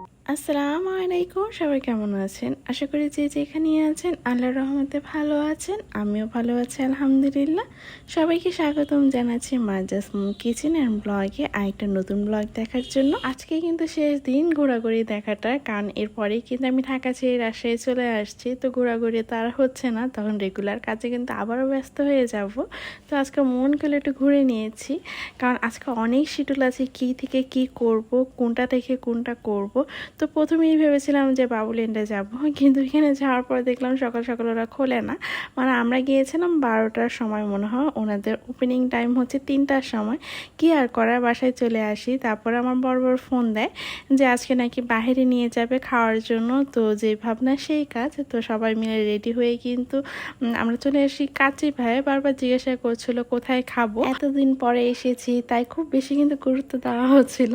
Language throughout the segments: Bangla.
Oh. আসসালামু আলাইকুম সবাই কেমন আছেন? আশা করি যে যেখানে আছেন, আল্লাহর রহমতে ভালো আছেন, আমিও ভালো আছি, আলহামদুলিল্লাহ। সবাইকে স্বাগতম জানাচ্ছি মার্জাস কিচেন অ্যান্ড ব্লগে আরেকটা নতুন ব্লগ দেখার জন্য। আজকে কিন্তু শেষ দিন ঘোরাঘুরি দেখাটা, কারণ এরপরেই কিন্তু আমি ঢাকা ছেড়ে রাজশাহী চলে আসছি। তো ঘোরাঘুরি তার হচ্ছে না, তখন রেগুলার কাজে কিন্তু আবারও ব্যস্ত হয়ে যাব। তো আজকে মন করে একটু ঘুরে নিয়েছি, কারণ আজকে অনেক শিডিউল আছে, কি থেকে কি করব, কোনটা থেকে কোনটা করব। তো প্রথমেই ভেবেছিলাম যে বাবুলেন্ডে যাব, কিন্তু এখানে যাওয়ার পর দেখলাম সকাল সকাল ওরা খোলে না। মানে আমরা গিয়েছিলাম বারোটার সময় মনে হয়, ওনাদের ওপেনিং টাইম হচ্ছে তিনটার সময়। কি আর করার, বাসায় চলে আসি। তারপর আমার বড় ফোন দেয় যে আজকে নাকি বাইরে নিয়ে যাবে খাওয়ার জন্য। তো যে ভাবনা সেই কাজ, তো সবাই মিলে রেডি হয়ে কিন্তু আমরা চলে আসি কাচি ভাই বারবার জিজ্ঞাসা করছিল, কোথায় খাব? এতদিন পরে এসেছি, তাই খুব বেশি কিন্তু গুরুত্ব দেওয়া হচ্ছিল।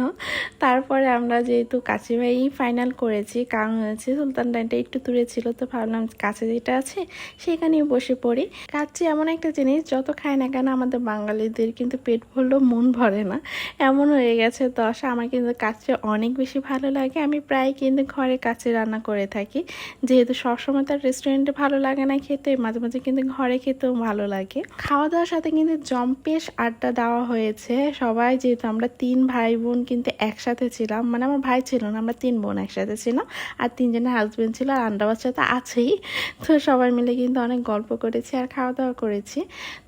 তারপরে আমরা যেহেতু কাচি ভাই ফাইনাল করেছি, কারণ হচ্ছে সুলতান ডাইনটা একটু দূরে ছিল, তো ভাবলাম কাছে যেটা আছে সেখানেই বসে পড়ি। কাচ্চি এমন একটা জিনিস, যত খায় না কেন আমাদের বাঙালিদের কিন্তু পেট ভরলেও মন ভরে না। এমন হয়ে গেছে দশা, আমার কিন্তু কাচ্চি অনেক বেশি ভালো লাগে। আমি প্রায় কিন্তু ঘরে কাছে রান্না করে থাকি। যেহেতু সবসময় তার রেস্টুরেন্টে ভালো লাগে না খেতে, মাঝে মাঝে কিন্তু ঘরে খেতেও ভালো লাগে। খাওয়া দাওয়ার সাথে কিন্তু জম্পেশ আড্ডা দেওয়া হয়েছে। সবাই যেহেতু আমরা তিন ভাই বোন কিন্তু একসাথে ছিলাম মানে আমার ভাই ছিল না, আমরা তিন বোন একসাথে ছিলাম আর তিনজনের হাজবেন্ড ছিল আর আন্ডা বাচ্চা তো আছেই। তো সবাই মিলে কিন্তু অনেক গল্প করেছি আর খাওয়া দাওয়া করেছি।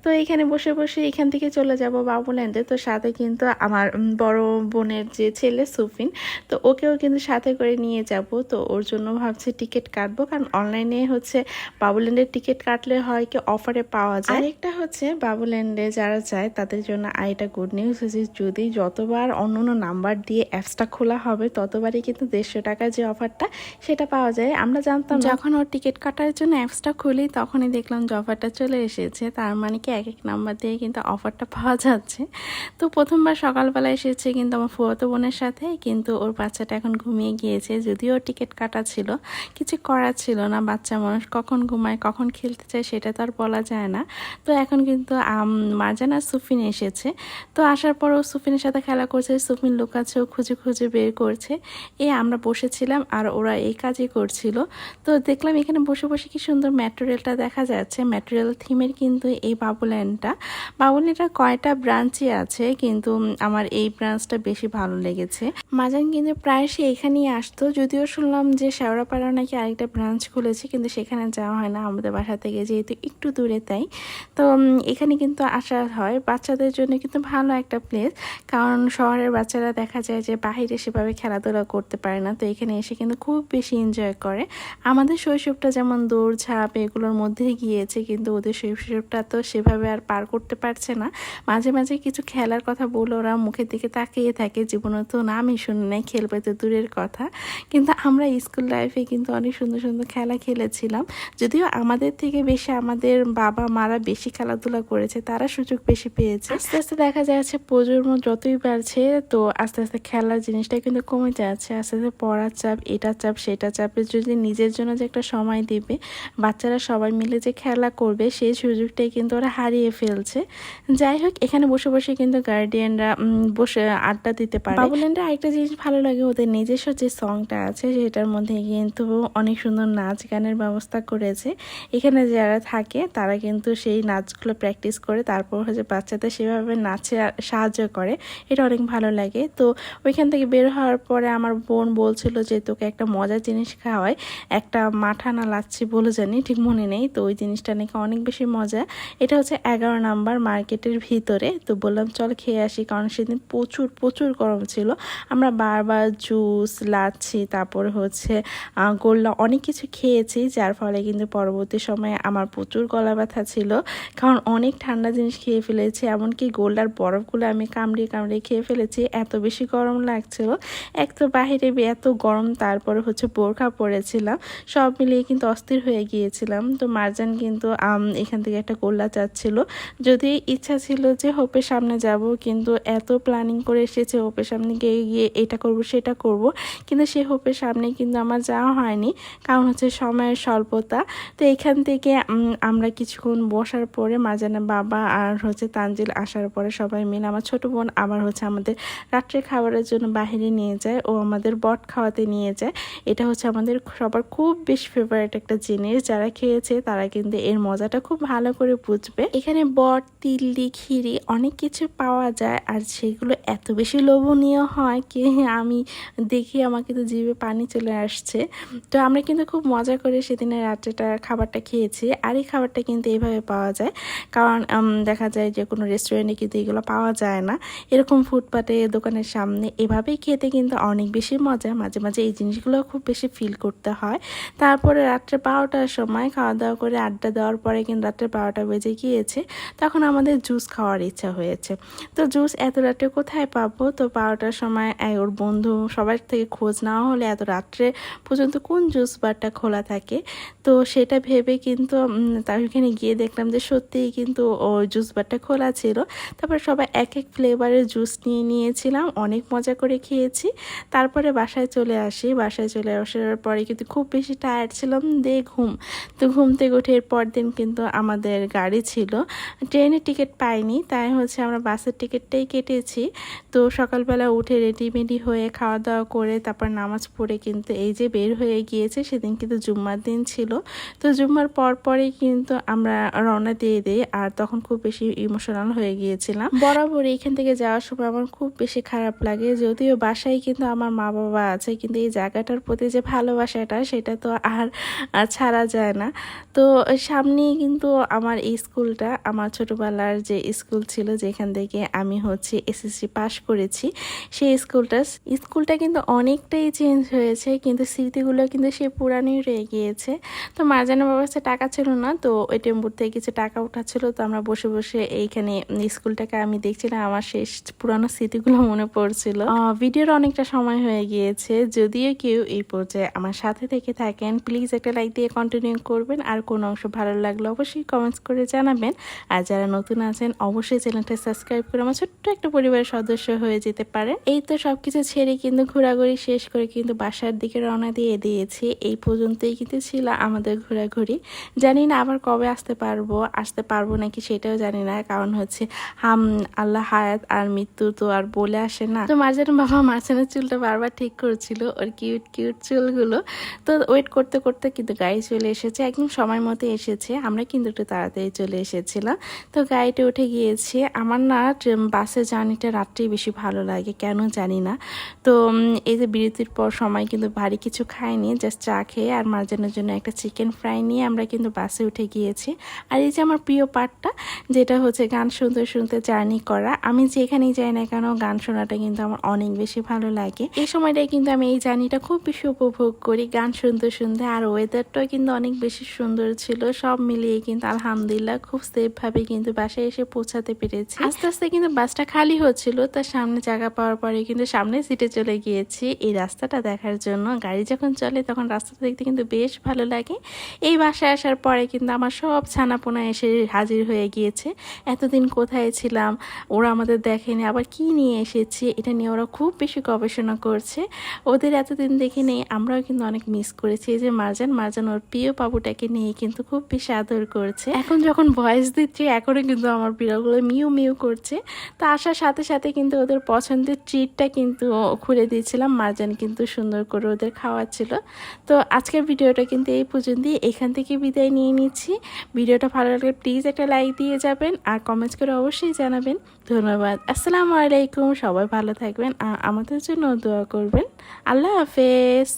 তো এখানে বসে বসে এখান থেকে চলে যাব বাবুল্যান্ডে তো সাথে কিন্তু আমার বড় বোনের যে ছেলে সুফিন, তো ওকেও কিন্তু সাথে করে নিয়ে যাব। তো ওর জন্য ভাবছি টিকিট কাটবো, কারণ অনলাইনে হচ্ছে বাবুল্যান্ডের টিকিট কাটলে হয় কি অফারে পাওয়া যায়। আরেকটা হচ্ছে বাবুল্যান্ডে যারা যায়, তাদের জন্য আরেকটা গুড নিউজ হচ্ছে, যদি যতবার অন্য অন্য নাম্বার দিয়ে অ্যাপসটা খোলা হবে, ততবারই কিন্তু দেড়শো টাকার যে অফারটা, সেটা পাওয়া যায়। আমরা জানতাম যখন ওর টিকিট কাটার জন্য অ্যাপসটা খুলি, তখনই দেখলাম যে অফারটা চলে এসেছে। তার মানে কি এক এক নাম্বার দিয়ে কিন্তু অফারটা পাওয়া যাচ্ছে। তো প্রথমবার সকালবেলা এসেছে কিন্তু আমার ফুয়াতো বোনের সাথে, কিন্তু ওর বাচ্চাটা এখন ঘুমিয়ে গিয়েছে। যদিও ওর টিকিট কাটা ছিল, কিছু করার ছিল না। বাচ্চা মানুষ কখন ঘুমায়, কখন খেলতে চায়, সেটা তো আর বলা যায় না। তো এখন কিন্তু মার্জান আর সুফিন এসেছে। তো আসার পর ও সুফিনের সাথে খেলা করছে, সুফিন লুকাচ্ছে, ও খুঁজে খুঁজে বের করছে। এ আমরা বসেছিলাম আর ওরা এই কাজই করছিল। তো দেখলাম এখানে বসে বসে কি সুন্দর ম্যাটেরিয়ালটা দেখা যাচ্ছে। ম্যাটেরিয়াল থিমের কিন্তু এই বাবুল্যান্ডটা বাবুল্যান্ডটা কয়টা ব্রাঞ্চই আছে, কিন্তু আমার এই ব্রাঞ্চটা বেশি ভালো লেগেছে। মাজান কিন্তু প্রায় সে এখানেই আসতো। যদিও শুনলাম যে শেওড়াপাড়া নাকি আরেকটা ব্রাঞ্চ খুলেছে, কিন্তু সেখানে যাওয়া হয় না। আমাদের বাসা থেকে যেহেতু একটু দূরে তাই। তো এখানে কিন্তু আসা হয়। বাচ্চাদের জন্য কিন্তু ভালো একটা প্লেস কারণ শহরের বাচ্চারা দেখা যায় যে বাহিরে সেভাবে খেলাধুলা করতে পারে না, তো এখানে এসে কিন্তু খুব বেশি এনজয় করে। আমাদের শৈশবটা যেমন দৌড়ঝাঁপ এগুলোর মধ্যে গিয়েছে, কিন্তু ওদের শৈশবটা তো সেভাবে আর পার করতে পারছে না। মাঝে মাঝে কিছু খেলার কথা বলে ওরা মুখের দিকে তাকিয়ে থাকে, জীবনে তো নামই শুনে নেয় খেলবে তো দূরের কথা। কিন্তু আমরা স্কুল লাইফে কিন্তু অনেক সুন্দর সুন্দর খেলা খেলেছিলাম। যদিও আমাদের থেকে বেশি আমাদের বাবা মারা বেশি খেলাধুলা করেছে, তারা সুযোগ বেশি পেয়েছে। আস্তে আস্তে দেখা যাচ্ছে প্রজন্ম যতই বাড়ছে, তো আস্তে আস্তে খেলার জিনিসটা কিন্তু কমে যাচ্ছে। আস্তে আস্তে পড়ার চাপ এটা চাপ সেটা চাপে। যদি নিজের জন্য যে একটা সময় দিবে, বাচ্চারা সবাই মিলে যে খেলা করবে, সেই সুযোগটাই কিন্তু ওরা হারিয়ে ফেলছে। যাই হোক, এখানে বসে বসে কিন্তু গার্ডিয়ানরা বসে আড্ডা দিতে পারে। বাবুল্যান্ডের আরেকটা জিনিস ভালো লাগে, ওদের নিজস্ব যে সংটা আছে, সেটার মধ্যে কিন্তু অনেক সুন্দর নাচ গানের ব্যবস্থা করেছে। এখানে যারা থাকে, তারা কিন্তু সেই নাচগুলো প্র্যাকটিস করে, তারপর হচ্ছে বাচ্চাদের সেভাবে নাচে সাহায্য করে। এটা অনেক ভালো লাগে। তো ওইখান থেকে বের হওয়ার পরে আমার বোন বলছিল যে, তোকে একটা মজার জিনিস খাওয়াই। একটা মাঠা না লাচ্ছি বলে জানি, ঠিক মনে নেই। তো ওই জিনিসটা নাকি অনেক বেশি মজা। এটা হচ্ছে এগারো নাম্বার মার্কেটের ভিতরে। তো বললাম, চল খেয়ে আসি। কারণ সেদিন প্রচুর প্রচুর গরম ছিল। আমরা বারবার জুস, লাচ্ছি, তারপরে হচ্ছে গোল্লা অনেক কিছু খেয়েছি। যার ফলে কিন্তু পরবর্তী সময়ে আমার প্রচুর গলা ব্যথা ছিল। কারণ অনেক ঠান্ডা জিনিস খেয়ে ফেলেছি। এমনকি গোল্ডার বরফগুলো আমি কামড়িয়ে কামড়িয়ে খেয়ে ফেলেছি। এত বেশি গরম লাগছিল। এক তো বাহিরে এত গরম, তারপরে হচ্ছে বোরখা পরেছিলাম, সব মিলিয়ে কিন্তু অস্থির হয়ে গিয়েছিলাম। তো মারজান কিন্তু এখান থেকে একটা গোল্লা চাচ্ছিল। যদি ইচ্ছা ছিল যে হোপের সামনে যাব, কিন্তু এত প্ল্যানিং করে এসেছে, হোপের সামনে গিয়ে গিয়ে এটা করব, সেটা করব। কিন্তু সে হোপের সামনে কিন্তু আমার যাওয়া হয়নি, কারণ হচ্ছে সময়ের স্বল্পতা। তো এখান থেকে আমরা কিছুক্ষণ বসার পরে মাজানের বাবা আর হচ্ছে তানজিল আসার পরে সবাই মিলে, আমার ছোট বোন আবার হচ্ছে আমাদের রাত্রে খাবারের জন্য বাইরে নিয়ে যায়। ও আমাদের বর বট খাওয়াতে নিয়ে যায়। এটা হচ্ছে আমাদের সবার খুব বেশি ফেভারিট একটা জিনিস। যারা খেয়েছে তারা কিন্তু এর মজাটা খুব ভালো করে বুঝবে। এখানে বট তিল্লি খিরি অনেক কিছু পাওয়া যায়। আর সেগুলো এত বেশি লোভনীয় হয় কি আমি দেখি আমাকে তো জিভে পানি চলে আসছে। তো আমরা কিন্তু খুব মজা করে সেদিনের রাত্রেটা খাবারটা খেয়েছি। আর এই খাবারটা কিন্তু এইভাবে পাওয়া যায়। কারণ দেখা যায় যে কোনো রেস্টুরেন্টে কিন্তু এগুলো পাওয়া যায় না। এরকম ফুটপাতে দোকানের সামনে এভাবেই খেতে কিন্তু অনেক বেশি মজা মাঝে মাঝে এই জিনিসগুলো খুব বেশি ফিল করতে হয়। তারপরে রাত্রে বারোটার সময় খাওয়া দাওয়া করে আড্ডা দেওয়ার পরে কিন্তু রাত্রে বারোটা বেজে গিয়েছে, তখন আমাদের জুস খাওয়ার ইচ্ছা হয়েছে। তো জুস এত রাত্রে কোথায় পাবো? তো বারোটার সময় ওর বন্ধু সবার থেকে খোঁজ নেওয়া হলে এত রাত্রে পর্যন্ত কোন জুস বারটা খোলা থাকে? তো সেটা ভেবে কিন্তু তার ওখানে গিয়ে দেখলাম যে সত্যিই কিন্তু ওই জুস বারটা খোলা ছিল। তারপর সবাই এক এক ফ্লেভারের জুস নিয়ে নিয়েছিলাম, অনেক মজা করে খেয়েছি। তারপরে বাসায় চলে আসি। বাসায় চলে আসার পরে কিন্তু খুব বেশি টায়ার্ড ছিলাম। দে ঘুম। তো ঘুম থেকে উঠে এর পর দিন কিন্তু আমাদের গাড়ি ছিল। ট্রেনের টিকিট পাইনি, তাই হচ্ছে আমরা বাসের টিকিটটাই কেটেছি। তো সকালবেলা উঠে রেডিমেডি হয়ে খাওয়া দাওয়া করে তারপর নামাজ পড়ে কিন্তু এই যে বের হয়ে গিয়েছে, সেদিন কিন্তু জুম্মার দিন ছিল। তো জুম্মার পর পরেই কিন্তু আমরা রওনা দিয়ে দিই আর তখন খুব বেশি ইমোশনাল হয়ে গিয়েছিলাম। বরাবর এইখান থেকে যাওয়ার সময় আমার খুব বেশি খারাপ লাগে, যদিও বাসায় কিন্তু আমার মা বাবা আছে। কিন্তু এই জায়গাটার প্রতি যে ভালোবাসাটা, সেটা তো আর ছাড়া যায় না। তো সামনেই কিন্তু আমার এই স্কুলটা, আমার ছোটোবেলার যে স্কুল ছিল, যেখান থেকে আমি হচ্ছে এসএসসি পাশ করেছি, সেই স্কুলটা স্কুলটা কিন্তু অনেকটাই চেঞ্জ হয়েছে, কিন্তু স্মৃতিগুলো কিন্তু সে পুরানোই রয়ে গিয়েছে। তো মার্জানের বাবার কাছে টাকা ছিল না, তো ওই টেম্পুর থেকে কিছু টাকা উঠাচ্ছিল তো আমরা বসে বসে এইখানে স্কুলটাকে আমি দেখছিলাম, আমার শেষ পুরানো স্মৃতিগুলো মনে পড়ছিল। ভিডিওর অনেকটা সময় হয়ে গিয়েছে। যদিও কেউ এই পর্যায়ে আমার সাথে থেকে থাকেন প্লিজ একটা লাইক দিয়ে কন্টিনিউ করবেন। আর কোন অংশ ভালো লাগলে অবশ্যই কমেন্টস করে জানাবেন। আর যারা নতুন আছেন, অবশ্যই চ্যানেলটা সাবস্ক্রাইব করে আমার ছোট্ট একটা পরিবারের সদস্য হয়ে যেতে পারে এই তো সবকিছু ছেড়ে কিন্তু ঘোরাঘুরি শেষ করে কিন্তু বাসার দিকে রওনা দিয়ে দিয়েছি। এই পর্যন্তই কিন্তু ছিল আমাদের ঘোরাঘুরি। জানি না আবার কবে আসতে পারব আসতে পারব নাকি সেটাও জানি না। কারণ হচ্ছে, হাম, আল্লাহ হায়াত আর মৃত্যু তো আর বলে আসে না। তো মার্জান বাবা মার্জানের চুলটা বারবার ঠিক করছিল ওর কিউট কিউট চুলগুলো। তো ওয়েট করতে করতে কিন্তু গাড়ি চলে এসেছে। একদম সময় মতো এসেছে। আমরা কিন্তু একটু তাড়াতাড়ি চলে এসেছিলাম। তো গাড়িতে উঠে গিয়েছি। আমার না বাসে জার্নিটা রাত্রেই বেশি ভালো লাগে। কেন জানি না। তো এই যে বিরতির পর সময় কিন্তু ভারী কিছু খাইনি। জাস্ট চা খেয়ে আর মার্জানের জন্য একটা চিকেন ফ্রাই নিয়ে আমরা কিন্তু বাসে উঠে গিয়েছি। আর এই যে আমার প্রিয় পার্টটা যেটা হচ্ছে গান শুনতে শুনতে জার্নি করা। আমি যেখানেই যাই না কেন, গান শোনাটা কিন্তু আমার অনেক বেশি ভালো লাগে। এই সময়টাই কিন্তু আমি এই জার্নিটা খুব বেশি উপভোগ করি। গান শুনতে শুনতে আর ওয়েদারটাও কিন্তু অনেক বেশি সুন্দর ছিল। সব মিলিয়ে কিন্তু আলহামদুলিল্লাহ খুব সেফ ভাবে কিন্তু বাসায় এসে পৌঁছাতে পেরেছি। আস্তে আস্তে কিন্তু বাসটা খালি হচ্ছিল। তার সামনে জায়গা পাওয়ার পরে কিন্তু সামনে সিটে চলে গিয়েছি। এই রাস্তাটা দেখার জন্য। গাড়ি যখন চলে তখন রাস্তাটা দেখতে কিন্তু বেশ ভালো লাগে। এই বাসায় আসার পরে কিন্তু আমার সব ছানাপোনা এসে হাজির হয়ে গিয়েছে। এতদিন কোথায় ছিলাম? ওরা আমাদের দেখেনি। আবার কি নিয়ে এসেছি? এটা নিয়ে ওরা খুব বেশি গবেষণা করছে। ওদের এতদিন দেখে নেই, আমরাও কিন্তু অনেক মিস করেছি। এই যে মারজান মারজান ওর প্রিয় বাবুটাকে নিয়ে কিন্তু খুব বেশি আদর করছে। এখন যখন ভয়েস দিচ্ছি, এখনও কিন্তু আমার বিড়ালগুলো মিউ মিউ করছে। তো আসার সাথে সাথে কিন্তু ওদের পছন্দের ট্রিটটা কিন্তু খুলে দিয়েছিলাম। মারজান কিন্তু সুন্দর করে ওদের খাওয়াচ্ছিল। তো আজকের ভিডিওটা কিন্তু এই পর্যন্তই। এখান থেকে বিদায় নিয়ে নিচ্ছি। ভিডিওটা ভালো লাগলে প্লিজ একটা লাইক দিয়ে যাবেন আর কমেন্টস করে অবশ্যই জানাবেন। ধন্যবাদ। আসসালামু আলাইকুম। সবাই ভালো থাকবেন। আর আমাদের জন্য দোয়া করবেন। আল্লাহ হাফেজ।